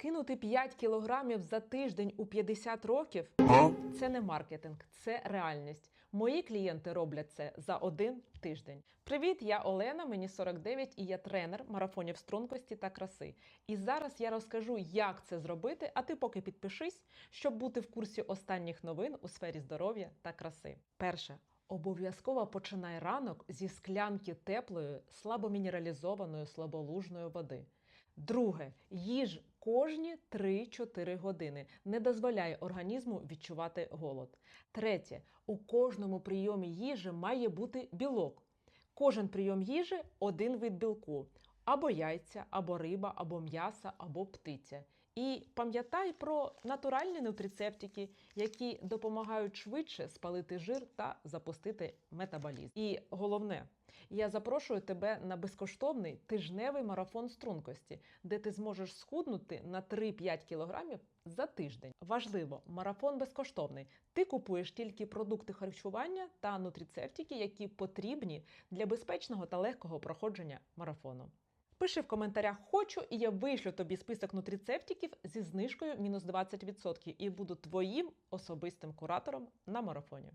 Скинути 5 кілограмів за тиждень у 50 років це не маркетинг, це реальність. Мої клієнти роблять це за один тиждень. Привіт, я Олена, мені 49 і я тренер марафонів стрункості та краси. І зараз я розкажу, як це зробити. А ти поки підпишись, щоб бути в курсі останніх новин у сфері здоров'я та краси. Перше. Обов'язково починай ранок зі склянки теплої, слабомінералізованої, слаболужної води. Друге, їж кожні 3-4 години. Не дозволяй організму відчувати голод. Третє, у кожному прийомі їжі має бути білок. Кожен прийом їжі один вид білку. Або яйця, або риба, або м'ясо, або птиця. І пам'ятай про натуральні нутрицептики, які допомагають швидше спалити жир та запустити метаболізм. І головне, я запрошую тебе на безкоштовний тижневий марафон стрункості, де ти зможеш схуднути на 3-5 кілограмів за тиждень. Важливо, марафон безкоштовний. Ти купуєш тільки продукти харчування та нутрицептики, які потрібні для безпечного та легкого проходження марафону. Пиши в коментарях хочу, і я вишлю тобі список нутрицептиків зі знижкою мінус 20% і буду твоїм особистим куратором на марафоні.